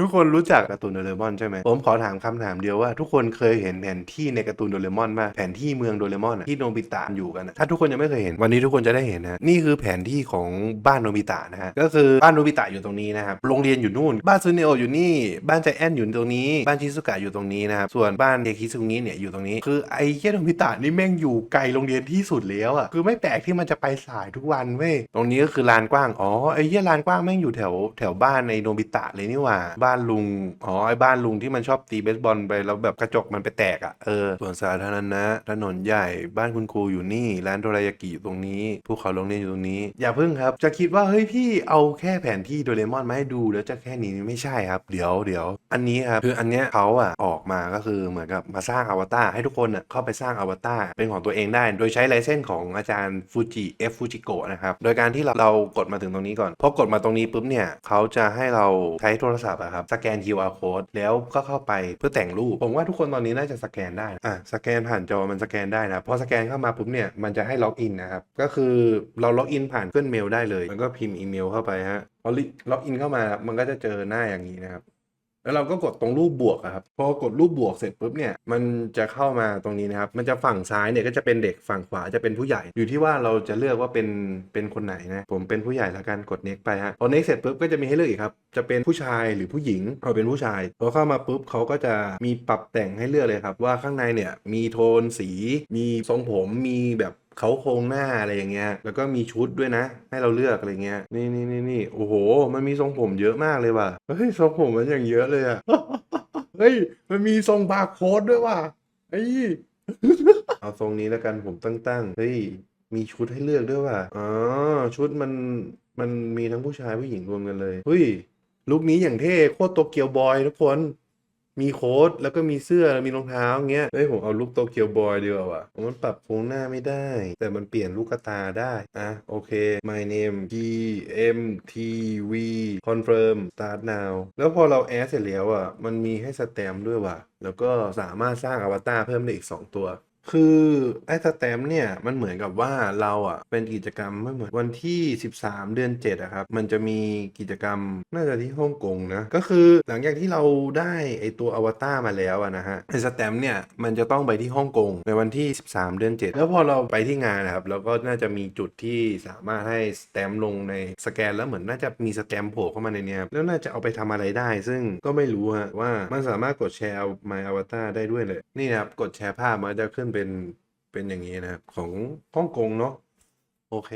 ทุกคนรู้จักการ์ตูนโดเรมอนใช่ไหมผมขอถามคำถามเดียวว่าทุกคนเคยเห็นแผนที่ในการ์ตูนโดเรมอนป่ะแผนที่เมืองโดเรมอนอะที่โนบิตะอยู่กันถ้าทุกคนยังไม่เคยเห็นวันนี้ทุกคนจะได้เห็นนะนี่คือแผนที่ของบ้านโนบิตะนะฮะก็คือบ้านโนบิตะอยู่ตรงนี้นะครับโรงเรียนอยู่นู่น บ้านซูเนโออยู่นี่ บ้านใจแอนอยู่ตรงนี้ บ้านชิซุกะอยู่ตรงนี้นะครับส่วนบ้านเดคิซุงิเนี่ยอยู่ตรงนี้คือไอ้เหี้ยโนบิตะนี่แม่งอยู่ไกลโรงเรียนที่สุดแล้วอะคือไม่แปลกที่มันจะไปสายทุกวันเว้ยตรงนี้ก็คือลานกว้างอ๋อไอ้เยลานกว้างแม่งอยู่แถวแถวบ้านในโนบิตะเลยนี่หว่าบ้านลุงอ๋อไอ้บ้านลุงที่มันชอบตีเบสบอลไปแล้วแบบกระจกมันไปแตกอะเออส่วนสาธารณะถนนใหญ่บ้านคุณครูอยู่นี่ร้านโดรายากิอยู่ตรงนี้ภูเขาโรงเรียนอยู่ตรงนี้ อย่าพึ่งครับ จะคิดว่าเฮ้ยพี่เอาแค่แผนที่โดเรมอนมาให้ดู แล้วจะแค่นี้ไม่ใช่ครับ เดี๋ยวเดี๋ยวอันนี้ครับคืออันเนี้ยเขาอะออกมาก็คือเหมือนกับมาสร้างอวตารให้ทุกคนอะเข้าไปสร้างอวตารเป็นของตัวเองได้ โดยใช้ลายเส้นของอาจารย์ฟูจิเอฟฟูจิโกะนะครับโดยการที่เราเรากดมาถึงตรงนี้ก่อนพอกดมาตรงนี้ปุ๊บเนี่ยเขาจะให้เราใช้โทรศัพท์อะครับสแกน QR code แล้วก็เข้าไปเพื่อแต่งรูป ผมว่าทุกคนตอนนี้น่าจะสแกนได้อะสแกนผ่านจอมันสแกนได้นะพอสแกนเข้ามาปุ๊บเนี่ยมันจะให้ล็อกอินนะครับก็คือเราล็อกอินผ่านเครื่องเมลได้เลย มันก็พิมพ์อีเมลเข้าไปฮะพอล็อกอินเข้ามามันก็จะเจอหน้าอย่างนี้นะครับ แล้วเราก็กดตรงรูปบวกอะครับพอกดรูปบวกเสร็จปุ๊บเนี่ยมันจะเข้ามาตรงนี้นะครับมันจะฝั่งซ้ายเนี่ยก็จะเป็นเด็กฝั่งขวาจะเป็นผู้ใหญ่ อยู่ที่ว่าเราจะเลือกว่าเป็นเป็นคนไหนนะผมเป็นผู้ใหญ่แล้วกันกด next ไปฮะพอ next เสร็จปุ๊บก็จะมีให้เลือกอีกครับจะเป็นผู้ชายหรือผู้หญิงเราเป็นผู้ชายพอเข้ามาปุ๊บเขาก็จะมีปรับแต่งให้เลือกเลยครับว่าข้างในเนี่ยมีโทนสี มีทรงผมมีแบบ เขาโครงหน้าอะไรอย่างเงี้ย แล้วก็มีชุดด้วยนะ ให้เราเลือกอะไรเงี้ย นี่นี่นี่นี่โอ้โห มันมีทรงผมเยอะมากเลยว่ะ เฮ้ยทรงผมมันอย่างเยอะเลยอะเฮ้ย มันมีทรงบาร์โค้ดด้วยว่ะเฮ้ย เอาทรงนี้แล้วกันผมตั้งๆ เฮ้ย มีชุดให้เลือกด้วยว่ะ อ๋อ ชุดมันมันมีทั้งผู้ชายผู้หญิงรวมกันเลย เฮ้ย ลุคนี้อย่างเท่โคตรโตเกียวบอยทุกคน มีโค้ดแล้วก็มีเสื้อมีรองเท้าอย่างเงี้ยเฮ้ยผมเอาลูกโตเกียวบอยดีกว่าว่ะมันปรับโครงหน้าไม่ได้ แต่มันเปลี่ยนลูกตาได้อะโอเค my name G M T V confirm start now แล้วพอเราแอดเสร็จแล้วอะมันมีให้สแตมด้วยว่ะแล้วก็สามารถสร้างอวตารเพิ่มได้อีก 2 ตัว คือไอ้สแตมป์เนี่ยมันเหมือนกับว่าเราอะเป็นกิจกรรมไม่เหมือนวันที่ 13 เดือน7อะครับมันจะมีกิจกรรมน่าจะที่ฮ่องกงนะก็คือหลังจากที่เราได้ไอตัวอวตารมาแล้วอะนะฮะไอสแตมป์เนี่ยมันจะต้องไปที่ฮ่องกงในวันที่ 13 เดือน 7 แล้วพอเราไปที่งานนะครับเราก็น่าจะมีจุดที่สามารถให้สแตมป์ลงในสแกนแล้วเหมือนน่าจะมีสแตมป์โผล่เข้ามาในเนี้ยแล้วน่าจะเอาไปทำอะไรได้ ซึ่งก็ไม่รู้ฮะว่ามันสามารถกดแชร์ My Avatar ได้ด้วยเลยนี่นะครับกดแชร์ภาพมันจะขึ้นเป็นเป็นอย่างนี้นะครับ ของฮ่องกงเนาะโอเค